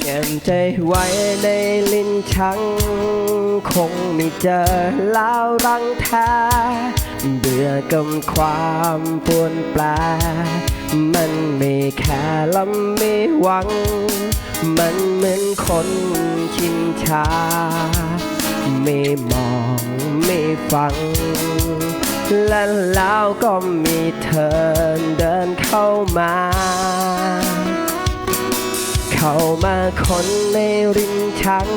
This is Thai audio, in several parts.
เก็บใจไว้ในลิ้นชักคงไม่เจอแล้วรังแท้เบื่อกับความปวนแปลมันไม่แค่ลำไม่หวัง มันเหมือนคนชินชา ไม่มองไม่ฟัง และแล้วก็มีเธอเดินเข้ามา เข้ามาคนในริมชัง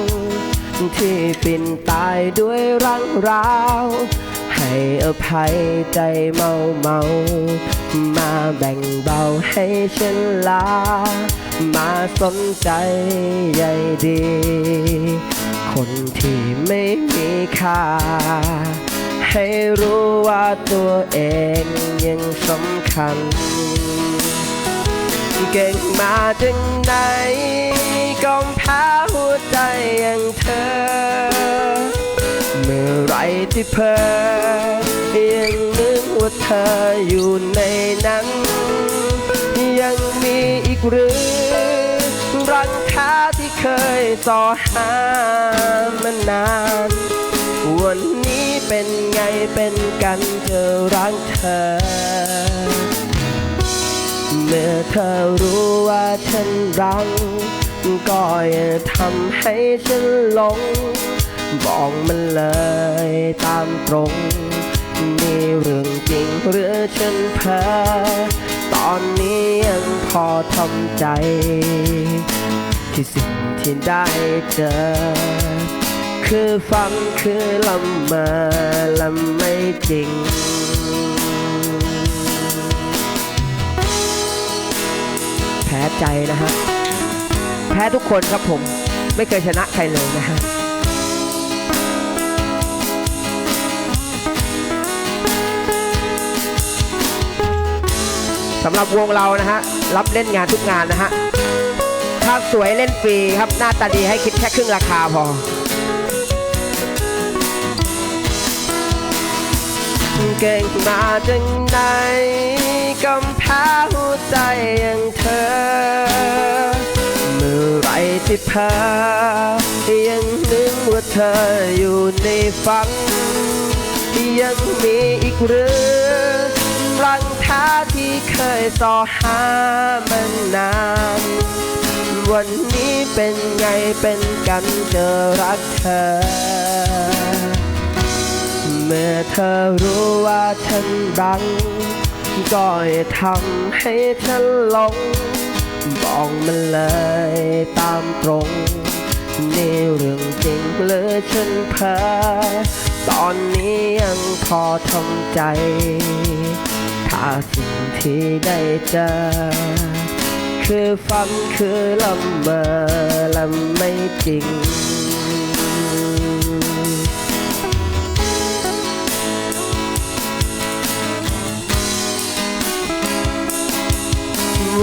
ที่ปิ่นตายด้วยรังราว ให้อภัยใจเมาเมา มาแบ่งเบาให้ฉันลา มาสนใจใยดี คนที่ไม่มีค่า ให้รู้ว่าตัวเองยังสำคัญ เก่งมาถึงไหนก็แพ้หัวใจอย่างเธอ เมื่อไรที่เพอยังนึกว่าเธออยู่ในนั้น ยังมีอีกหรือรังท้ที่เคยสอหามานานวันนี้เป็นไงเป็นกันเธอรักเธอ เมื่อเธอรู้ว่าฉันรัก ก็อย่าทำให้ฉันหลง บอกมันเลยตามตรงนี่เรื่องจริงหรือฉันเพ้อตอนนี้ยังพอทำใจ ที่สิ่งที่ได้เจอคือฝันคือลำเมอและไม่จริง ใจนะฮะ แพ้ทุกคนครับผม ไม่เคยชนะใครเลยนะฮะสำหรับวงเรานะฮะ รับเล่นงานทุกงานนะฮะถ้าสวยเล่นฟรีครับ หน้าตาดีให้คิดแค่ครึ่งราคาพอเก่งมาจังไหนกำแพ้หัวใจอย่างเธอ ที่เพอยังนึกว่าเธออยู่ในฝันยังมีอีกหรือรังท้าที่เคยสอหามันนาน วันนี้เป็นไงเป็นกันเจอรักเธอ เมื่อเธอรู้ว่าฉันรังก็ทำให้ฉันหลง บอกมันเลยตามตรงนี่เรื่องจริงหรือฉันเพ้อตอนนี้ยังพอทำใจ ถ้าสิ่งที่ได้เจอ คือฝันคือลำเมอและไม่จริง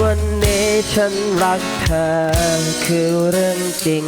วัน ฉันรักเธอคือเรื่องจริง